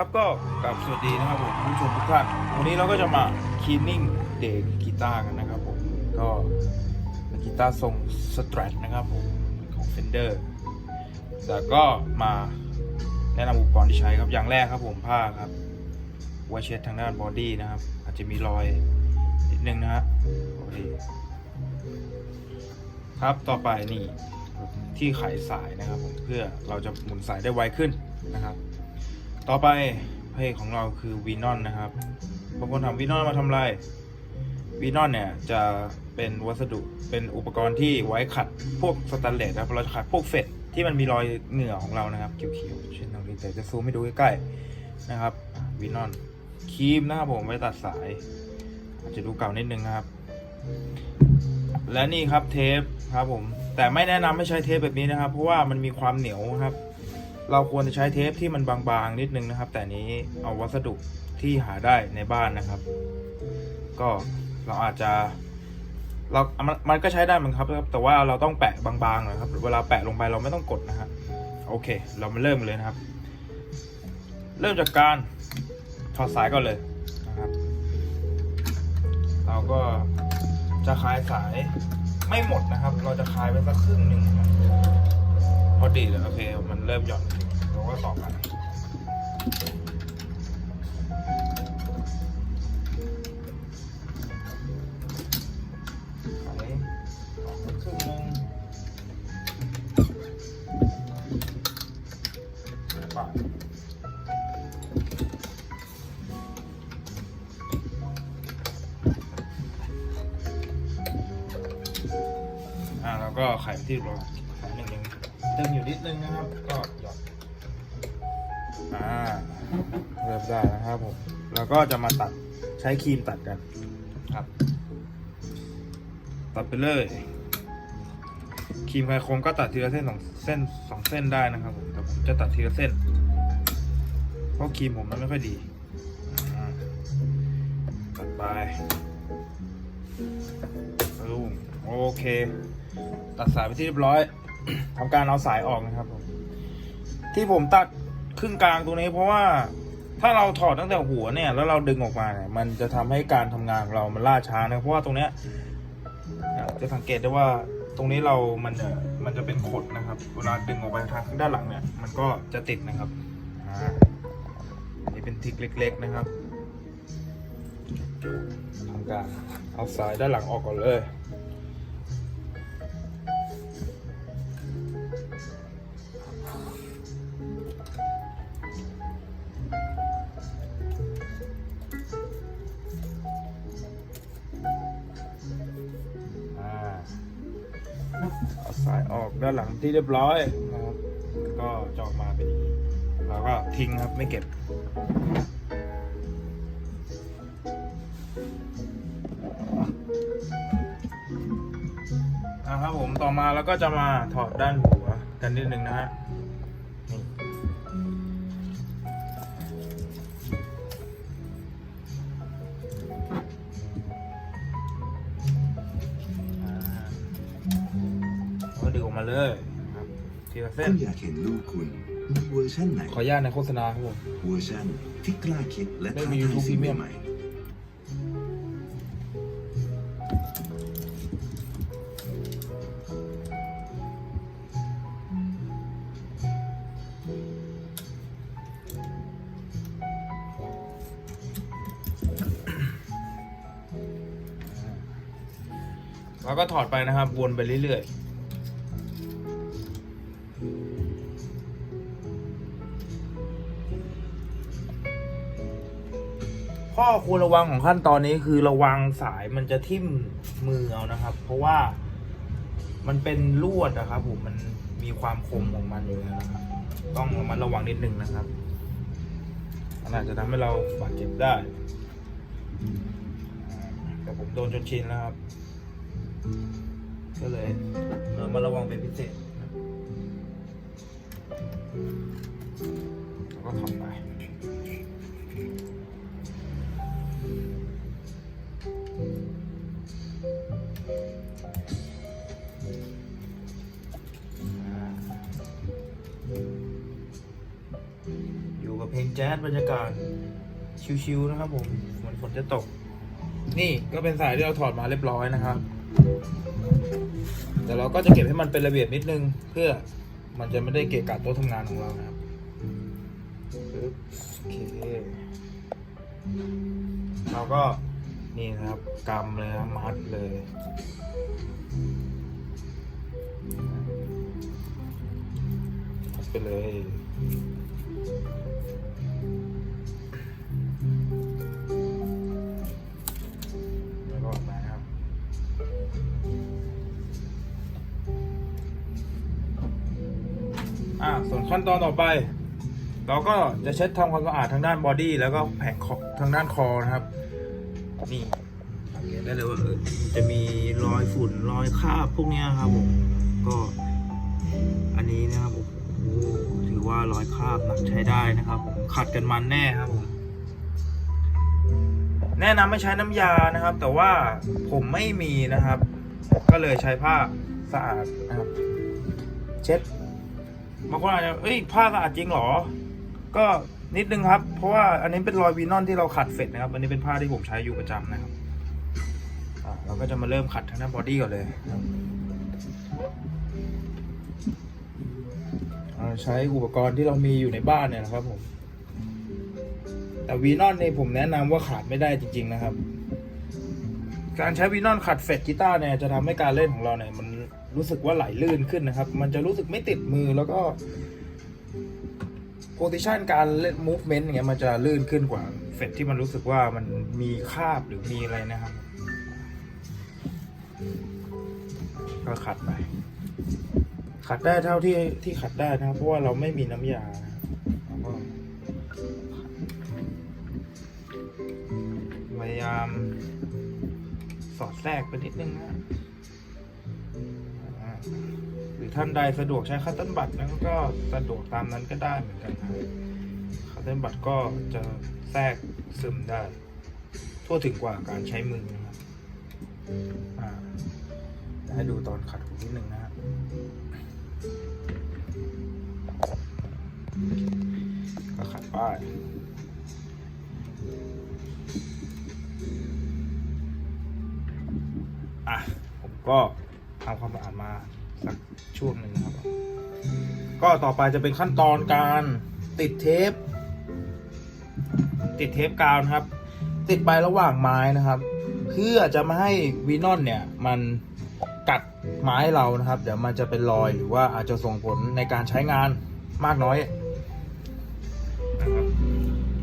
ครับก็กลับสวัสดีนะครับผมผู้ชมทุกท่านวันนี้เราก็จะมาคลีนนิ่งเด็กกีตาร์กันนะครับผมก็เป็นกีตาร์ทรงสตรทนะครับผมของ Fender แต่ก็มาแนะนำอุปกรณ์ที่ใช้ครับอย่างแรกครับผมผ้าครับไวเช็ดทางด้านบอดี้นะครับ อาจจะมีรอยนิดนึงนะฮะโอเคครับต่อไปนี่ที่ไขสายนะครับผมเพื่อเราจะหมุนสายได้ไวขึ้นนะครับ ต่อไปพระเอกของเราคือวีนอนนะครับบางคนถามวีนอนมาทำอะไรวีนอนเนี่ยจะเป็นวัสดุเป็นอุปกรณ์ที่ไว้ขัดพวกสแตนเลสนะครับเราจะขัดพวกเฟดที่มันมีรอยเหงื่อของเรานะครับเขียวๆเช่นตรงนี้แต่จะซูมให้ดูใกล้ๆนะครับวีนอนครีมนะครับผมไว้ตัดสาย อาจจะดูเก่านิดนึงนะครับ และนี่ครับเทปครับผมแต่ไม่แนะนำให้ใช้เทปแบบนี้นะครับ เพราะว่ามันมีความเหนียวครับ เราควรจะใช้เทปที่มันบางๆนิดนึงนะครับ แต่นี้เอาวัสดุที่หาได้ในบ้านนะครับ ก็เราอาจจะเรา มันมันก็ใช้ได้เหมือนครับ แต่ว่าเราต้องแปะบางๆนะครับ เวลาแปะลงไปเราไม่ต้องกดนะฮะโอเค เรามาเริ่มเลยนะครับ เริ่มจากการถอดสายก่อนเลยนะครับ เราก็จะคลายสายไม่หมดนะครับ เราจะคลายไปสักครึ่งหนึ่งนะครับ อดีเลยโอเค มันเริ่มหย่อนเราก็ต่อกันไขออกไปครึ่งหนึงปาแล้วก็ไขไปที่ร้อน ตึงอยู่นิดนึงนะครับ ก็หย่อนอ่าเริ่มได้นะครับผมแล้วก็จะมาตัดใช้ครีมตัดกันครับ ตัดไปเลย ครีมไคโคมก็ตัดทีละเส้นสองเส้นสองเส้นได้นะครับผมแต่ผมจะตัดทีละเส้น เพราะครีมผมมันไม่ค่อยดีอ่าตัดไปลุงโอเค ตัดสายไปที่เรียบร้อย ทำการเอาสายออกนะครับผมที่ผมตัดครึ่งกลางตรงนี้ เพราะว่าถ้าเราถอดตั้งแต่หัวเนี่ย แล้วเราดึงออกมาเนี่ยมันจะทำให้การทำงานของเรามันล่าช้านะเพราะว่าตรงเนี้ยจะสังเกตได้ว่าตรงนี้เรามันจะมันจะเป็นขดนะครับ เวลาดึงออกไปทางด้านหลังเนี่ย มันก็จะติดนะครับอันนี้เป็นทิกเล็ก ๆนะครับทำการเอาสายด้านหลังออกก่อนเลย เอาสายออกด้านหลังที่เรียบร้อยนะครับแล้วก็จอกมาเป็นอย่างนี้วก็ทิ้งครับไม่เก็บนะครับผมต่อมาแล้วก็จะมาถอดด้านหัวกันนิดนึงนะฮะ เส้น คุณอยากเห็นลูกคุณในเวอร์ชันไหนขออนุญาตในโฆษณาครับผม เวอร์ชันที่กล้าคิดและได้ท้ามี ทาย YouTube สิ่ง Premium ใหม่ๆแล้วก็ถอดไปนะครับ วนไปเรื่อยๆ ข้อควรระวังของขั้นตอนนี้คือระวังสายมันจะทิ่มมือเอานะครับ เพราะว่ามันเป็นลวดนะครับผมมันมีความคมของมันอยู่แล้วนะครับต้องระมัดระวังนิดนึงนะครับมันอาจจะทำให้เราบาดเจ็บได้แต่ผมโดนจนชินแล้วครับก็เลยเรามาระวังเป็นพิเศษแล้วก็ทำไป เพลงแจ๊สบรรยากาศชิวๆนะครับผมเหมือนฝนจะตก นี่ก็เป็นสายที่เราถอดมาเรียบร้อยนะครับแต่เราก็จะเก็บให้มันเป็นระเบียบนิดนึง เพื่อมันจะไม่ได้เกะกะโต๊ะทำงานของเรานะครับโอเคเราก็นี่นะครับกำเลยนะมัดเลยมัดไปเลย ส่วนขั้นตอนต่อไป เราก็จะเช็ดทำความสะอาดทางด้านบอดี้แล้วก็แผงคอทางด้านคอนะครับนี่สังเกตได้เลยว่าจะมีรอยฝุ่นรอยคราบพวกนี้ครับผมก็อันนี้นะครับโอ้โหถือว่ารอยคราบหนักใช้ได้นะครับผมขัดกันมันแน่ครับผมแนะนำไม่ใช้น้ำยานะครับ แต่ว่าผมไม่มีนะครับ ก็เลยใช้ผ้าสะอาดนะครับ เช็ด บางคนอาจจะเอ้ยผ้าสะอาดจริงเหรอ ก็นิดนึงครับ เพราะว่าอันนี้เป็นรอยวีนอนที่เราขัดเสร็จนะครับ อันนี้เป็นผ้าที่ผมใช้อยู่ประจำนะครับเราก็จะมาเริ่มขัดทางด้านบอดี้ก่อนเลยนะครับอ่าใช้อุปกรณ์ที่เรามีอยู่ในบ้านเนี่ยนะครับผมแต่วีนอนนี่ผมแนะนำว่าขาดไม่ได้จริง ๆ นะครับ การใช้วีนอนขัดเฟดกีตาร์เนี่ยจะทำให้การเล่นของเราเนี่ยมัน รู้สึกว่าไหลลื่นขึ้นนะครับ มันจะรู้สึกไม่ติดมือแล้วก็โพซิชันการเล่นมูฟเมนต์อย่างเงี้ยมันจะลื่นขึ้นกว่าเฟดที่มันรู้สึกว่ามันมีคาบหรือมีอะไรนะครับ ก็ขัดไป ขัดได้เท่าที่ที่ขัดได้นะครับเพราะว่าเราไม่มีน้ำยาแล้วก็พยายามสอดแทรกไปนิดนึงนะ หรือท่านใดสะดวกใช้คัตเติ้ลบัตรนั้นก็สะดวกตามนั้นก็ได้เหมือนกันครับคัตเติ้ลบัตรก็จะแทรกซึมได้ ทั่วถึงกว่าการใช้มือนะครับอ่าให้ดูตอนขัดหูนิดหนึ่งนะครับก็ขัดป้ายอะ ผมก็ทำความสะอาดมา สักช่วงหนึ่งนะครับ ก็ต่อไปจะเป็นขั้นตอนการติดเทป ติดเทปกาวนะครับ ติดไประหว่างไม้นะครับ เพื่อจะไม่ให้วีนอนเนี่ยมันกัดไม้เรานะครับ เดี๋ยวมันจะเป็นรอยหรือว่าอาจจะส่งผลในการใช้งานมากน้อยนะครับ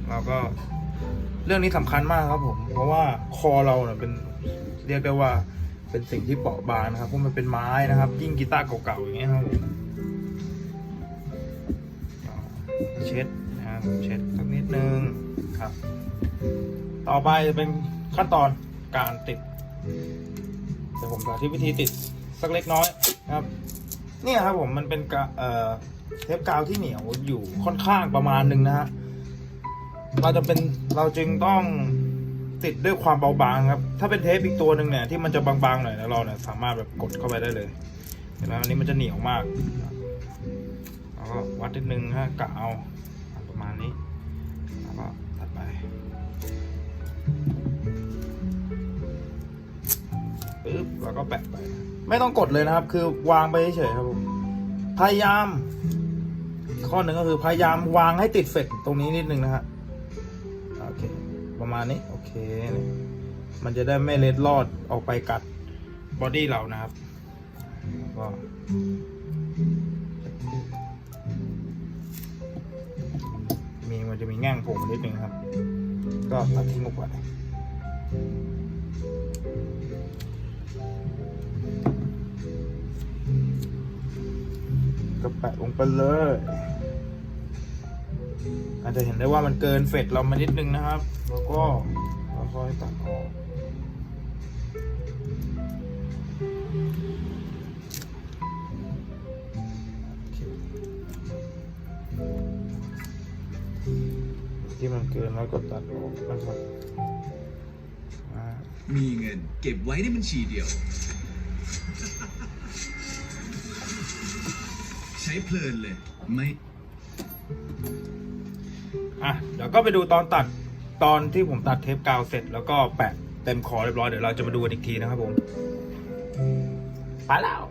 เราก็เรื่องนี้สำคัญมากครับผม เพราะว่าคอเราเนี่ยเป็นเรียกได้ว่า เป็นสิ่งที่เปราะบางนะครับเพราะมันเป็นไม้นะครับยิ่งกีตาร์เก่าๆอย่างเงี้ยครับผมเช็ดนะครับเช็ดสักนิดนึงครับ ต่อไปจะเป็นขั้นตอนการติดเดี๋ยวผมสาธิตวิธีติดสักเล็กน้อยนะครับเนี่ยครับผมมันเป็นกเทปกาวที่เหนียวอยู่ค่อนข้างประมาณหนึ่งนะฮะเราจะเป็นเราจึงต้อง ติดด้วยความเบาบางครับ ถ้าเป็นเทปอีกตัวหนึ่งเนี่ยที่มันจะบางๆหน่อยแล้วเราเนี่ยสามารถแบบกดเข้าไปได้เลยเห็นไหมอันนี้มันจะเหนียวมากแล้วก็วัดนิดนึงฮะกะเอาประมาณนี้แล้วก็ตัดไปปึ๊บแล้วก็แปะไป ไม่ต้องกดเลยนะครับ คือวางไปเฉยๆครับผมพยายามข้อหนึ่งก็คือพยายามวางให้ติดเฟกตรงนี้นิดนึงนะฮะ ประมาณนี้โอเค มันจะได้ไม่เล็ดลอดออกไปกัดบอดี้เรานะครับก็มีมันจะมีแง่งผมนิดนึงครับ ก็ตัดทิ้งออกไปก็แปะลงไปเลย อาจจะเห็นได้ว่ามันเกินเฟดเรามานิดนึงนะครับ แล้วก็ค่อยตัดออกที่มันเกินแล้วก็ตัดออกนะครับมีเงินเก็บไว้ในบัญชีเดียว ใช้เพลินเลย ไม่ อะเดี๋ยวก็ไปดูตอนตัดตอนที่ผมตัดเทปกาวเสร็จ แล้วก็แปะเต็มคอเรียบร้อยเดี๋ยวเราจะมาดูกันอีกทีนะครับผมไปแล้ว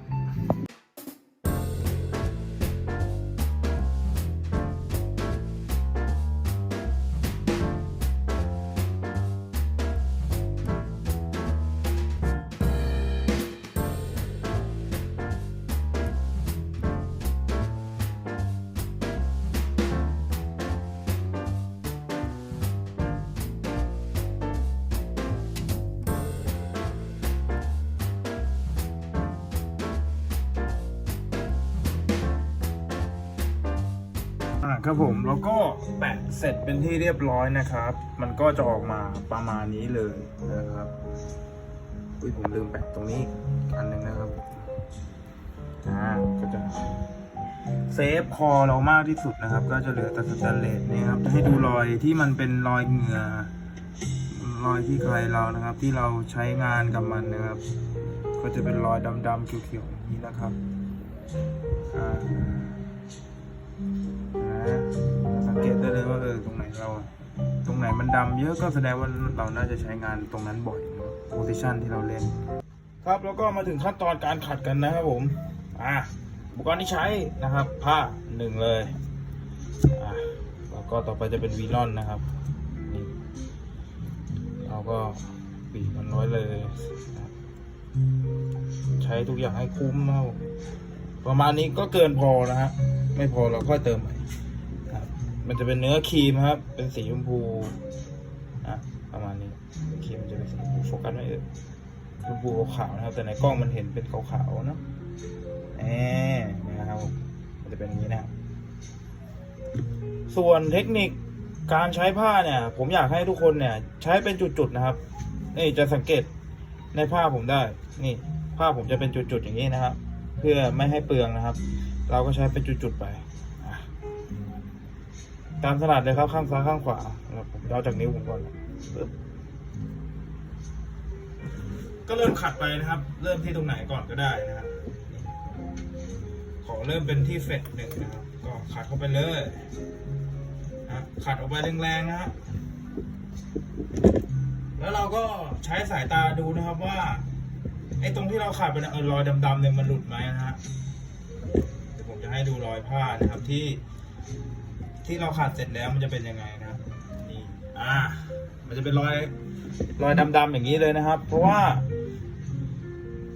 ครับผมแล้วก็แปะเสร็จเป็นที่เรียบร้อยนะครับ มันก็จะออกมาประมาณนี้เลยนะครับอุ้ยผมลืมแปะตรงนี้อีกอันหนึงนะครับอ่าก็จะเซฟคอเรามากที่สุดนะครับ ก็จะเหลือแต่สแตนเลสนี่ครับให้ดูรอยที่มันเป็นรอยเหงื่อรอยที่ใครเรานะครับ ที่เราใช้งานกับมันนะครับ ก็จะเป็นรอยดำๆเขียวๆอย่างนี้นะครับอ่านะ สังเกตได้เลยว่าเออตรงไหนเรา ตรงไหนมันดำเยอะก็แสดงว่าเราน่าจะใช้งานตรงนั้นบ่อยโพซิชันที่เราเล่น ครับแล้วก็มาถึงขั้นตอนการขัดกันนะครับผม อ่าอุปกรณ์ที่ใช้นะครับ ผ้าหนึ่งเลยอ่าแล้วก็ต่อไปจะเป็นวีลอนนะครับนี่เราก็ปีกมันน้อยเลย ใช้ทุกอย่างให้คุ้มนะครับผมประมาณนี้ก็เกินพอนะฮะ ไม่พอเราค่อยเติมใหม่ครับมันจะเป็นเนื้อครีมครับ เป็นสีชมพูอะประมาณนี้ครีมมันจะเป็นสีชมพูโฟกัสไม่เอ่ยชมพูขาวๆนะครับ แต่ในกล้องมันเห็นเป็นขาวๆเนอะแหมนะครับผมมันจะเป็นอย่างนี้นะครับส่วนเทคนิคการใช้ผ้าเนี่ย ผมอยากให้ทุกคนเนี่ย ใช้เป็นจุดๆนะครับ นี่จะสังเกตในผ้าผมได้ นี่ผ้าผมจะเป็นจุดๆอย่างนี้นะครับ เพื่อไม่ให้เปลืองนะครับ เราก็ใช้เป็นจุดๆไปตามถนัดเลยครับข้างซ้ายข้างขวาแล้วผมเอาจากนิ้วผมก่อนก็เริ่มขัดไปนะครับ เริ่มที่ตรงไหนก่อนก็ได้นะครับ ขอเริ่มเป็นที่เฟดหนึ่งนะครับ ก็ขัดเข้าไปเลยนะขัดออกไปแรงๆนะครับแล้วเราก็ใช้สายตาดูนะครับว่าไอ้ตรงที่เราขัดไปเนี่ยเออรอยดำๆเนี่ยมันหลุดไหมนะฮะ เดี๋ยวผมจะให้ดูรอยผ้านะครับที่ ที่เราขัดเสร็จแล้วมันจะเป็นยังไงนะครับนี่อ่า มันจะเป็นรอยรอยดำๆอย่างนี้เลยนะครับ เพราะว่า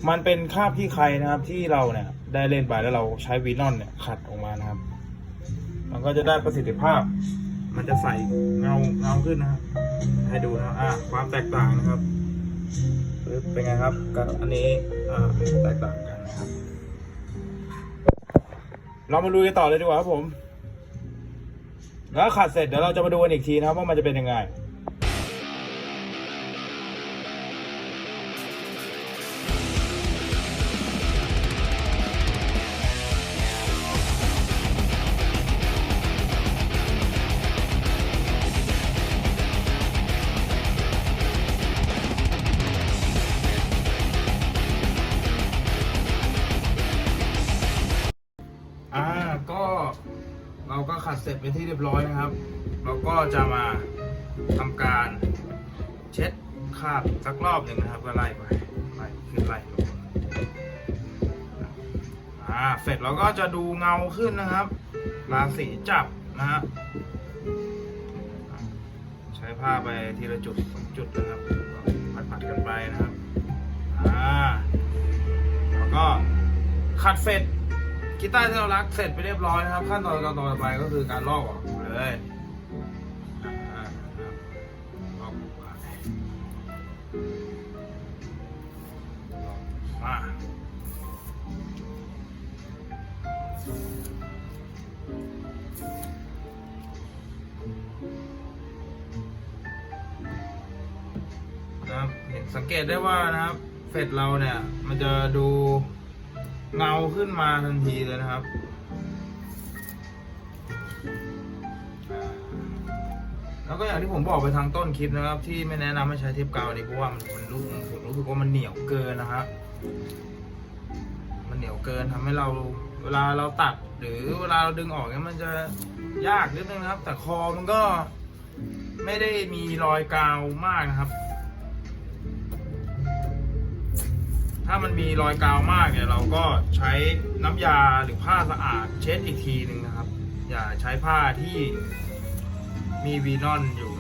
มันเป็นคราบที่ใครนะครับ ที่เราเนี่ย ได้เล่นไปแล้วเราใช้วีนอนเนี่ยขัดออกมานะครับ มันก็จะได้ประสิทธิภาพ มันจะใสเงาเงาขึ้นนะครับให้ดูนะอ่าความแตกต่างนะครับปึ๊บเป็นไงครับกับอันนี้อ่าแตกต่างกันนะครับ เรามาดูกันต่อเลยดีกว่าครับผม แล้วขัดเสร็จเดี๋ยวเราจะมาดูกันอีกทีนะครับว่ามันจะเป็นยังไง ขัดเสร็จเป็นที่เรียบร้อยนะครับ เราก็จะมาทำการเช็ดคราบสักรอบหนึ่งนะครับ ก็ไล่ไปไล่ขึ้นไล่ลงอ่าเสร็จเราก็จะดูเงาขึ้นนะครับราสีจับนะฮะใช้ผ้าไปทีละจุดสองจุดนะครับผัดผัดๆกันไปนะครับอ่าแล้วก็ขัดเสร็จ กีตาร์ที่เรารักเสร็จไปเรียบร้อยนะครับ ขั้นตอนต่อไปก็คือการลอกออกเลยลอกออกมาลอกมาครับเห็นสังเกตได้ว่านะครับเฟดเราเนี่ย มันจะดู เงาขึ้นมาทันทีเลยนะครับ แล้วก็อย่างที่ผมบอกไปทางต้นคลิปนะครับ ที่ไม่แนะนำให้ใช้เทปกาวนี้เพราะว่ามันมันรู้ผมรู้สึกว่ามันเหนียวเกินนะฮะมันเหนียวเกินทำให้เราเวลาเราตัดหรือเวลาเราดึงออกเนี่ยมันจะยากนิดนึงนะครับ แต่คอมันก็ไม่ได้มีรอยกาวมากนะครับ ถ้ามันมีรอยกาวมากเนี่ยเราก็ใช้น้ำยาหรือผ้าสะอาดเช็ดอีกทีหนึ่งนะครับ อย่าใช้ผ้าที่มีวีนอนอยู่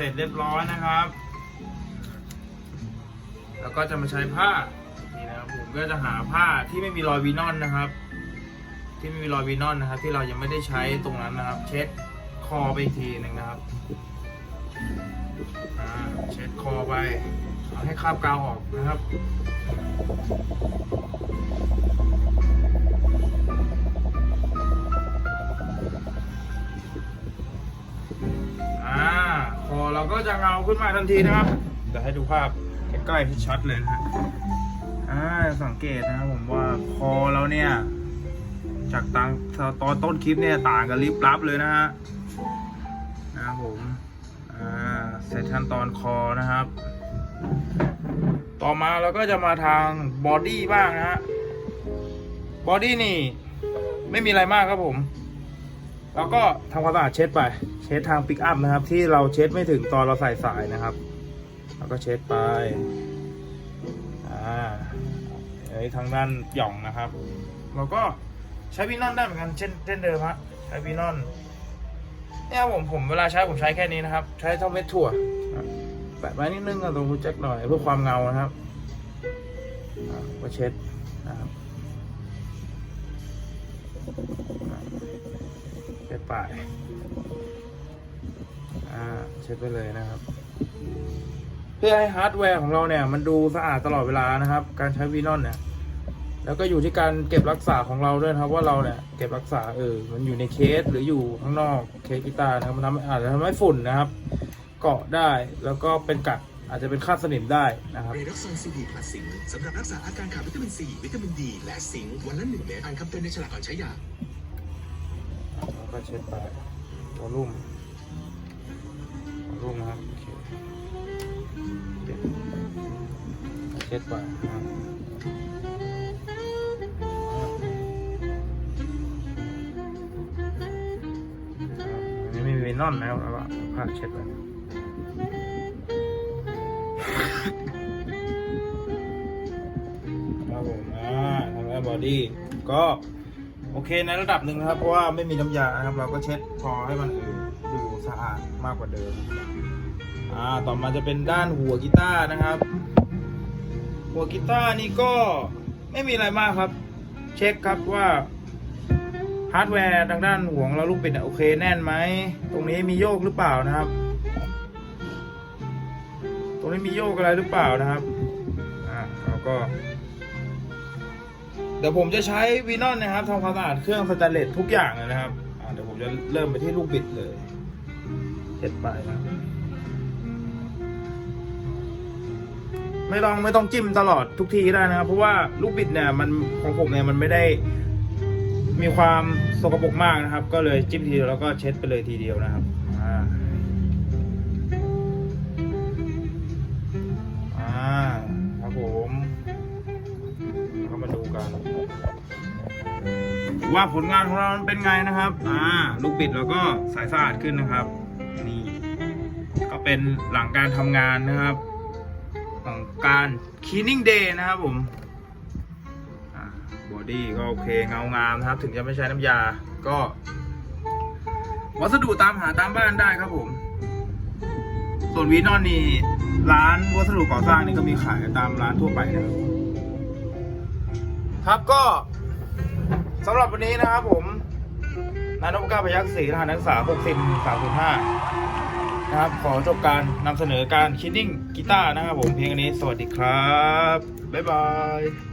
เสร็จเรียบร้อยนะครับ แล้วก็จะมาใช้ผ้านี่นะครับผมก็จะหาผ้าที่ไม่มีรอยวีนอนนะครับ ที่ไม่มีรอยวีนอนนะครับ ที่เรายังไม่ได้ใช้ตรงนั้นนะครับ เช็ดคอไปอีกทีหนึ่งนะครับเช็ดคอไปเอาให้คราบกาวออกนะครับ เราก็จะเงาขึ้นมาทันทีนะครับเดี๋ยวให้ดูภาพใกล้ๆที่ชัดเลยนะฮะอ่าสังเกตนะครับผมว่าคอเราเนี่ย จากตางตอนต้นคลิปเนี่ยต่างกันลิบลับเลยนะฮะนะครับผมอ่าเสร็จขั้นตอนคอนะครับ ต่อมาเราก็จะมาทางบอดี้บ้างนะฮะบอดี้นี่ ไม่มีอะไรมากครับผม แล้วก็ทำความสะอาดเช็ดไป เช็ดทางปิกอัพนะครับ ที่เราเช็ดไม่ถึงตอนเราใส่สายนะครับ แล้วก็เช็ดไปอ่าไอ้ทางด้านหย่องนะครับเราก็ใช้วีนอนได้เหมือนกันเช่นเช่นเดิมฮะใช้วีนอนเนี่ยผมผมเวลาใช้ผมใช้แค่นี้นะครับ ใช้เท่าเม็ดถั่วแปะไว้นิดนึงกับตรงรูแจ็คหน่อยเพื่อความเงานะครับก็เช็ด ปลายอ่าเช็ดไปเลยนะครับ เพื่อให้ฮาร์ดแวร์ของเราเนี่ย มันดูสะอาดตลอดเวลานะครับ การใช้วีนอนเนี่ย แล้วก็อยู่ที่การเก็บรักษาของเราด้วยครับว่าเราเนี่ยเก็บรักษาเออมันอยู่ในเคสหรืออยู่ข้างนอกเคสกีตาร์นะครับมันทำอาจจะทำให้ฝุ่นนะครับ เกาะได้แล้วก็เป็นกัดอาจจะเป็นคราบสนิมได้นะครับ เรดอกซอนซีดีพลัสสิงสำหรับรักษาอาการขาดวิตามินซีวิตามินดี และสิงค์วันละหนึ่งเม็ดอ่านคำเตือนในฉลากก่อนใช้ยา ก็เช็ดไปวอลลุ่มวอลลุ่มนะครับโอเคเช็ดไปนะครับอันนี้ไม่มีนอนแล้วก็ผ้าเช็ดไปครับผมอ่าทำแล้วบอดี้ก็ โอเคในระดับหนึ่งนะครับ เพราะว่าไม่มีน้ำยานะครับ เราก็เช็ดพอให้มันเออดูสะอาดมากกว่าเดิมอ่าต่อมาจะเป็นด้านหัวกีตาร์นะครับ หัวกีตาร์นี่ก็ไม่มีอะไรมากครับ เช็คครับว่าฮาร์ดแวร์ทางด้านหัวของเราลูกปิดเนี่ยโอเคแน่นไหม ตรงนี้มีโยกหรือเปล่านะครับ ตรงนี้มีโยกอะไรหรือเปล่านะครับอ่าเราก็ เดี๋ยวผมจะใช้วีนอนนะครับทำความสะอาดเครื่องสแตนเลสทุกอย่างเลยนะครับเดี๋ยวผมจะเริ่มไปที่ลูกบิดเลยเช็ดไปนะครับไม่ต้องไม่ต้องจิ้มตลอดทุกทีได้นะครับ เพราะว่าลูกบิดเนี่ยมันของผมเนี่ยมันไม่ได้มีความสกปรกมากนะครับ ก็เลยจิ้มทีเดียวแล้วก็เช็ดไปเลยทีเดียวนะครับอ่าอ่า ว่าผลงานของเรามันเป็นไงนะครับ อ่า ลูกบิดเราก็สายสะอาดขึ้นนะครับ นี่ ก็เป็นหลังการทำงานนะครับของการ cleaning day นะครับผมบอดี้ก็โอเคเงางามนะครับ ถึงจะไม่ใช้น้ำยา ก็ วัสดุตามหาตามบ้านได้ครับผม ส่วนวีนอนนี่ร้านวัสดุก่อสร้างนี่ก็มีขายตามร้านทั่วไปนะครับ ครับก็ สำหรับวันนี้นะครับผมนายนพก้าพยักษ์ศรีรหัสนักศึกษา 60 305 นะครับ ขอจบการนำเสนอการคิดดิ้งกีตาร์นะครับผมเพียงนี้ สวัสดีครับ บ๊ายบาย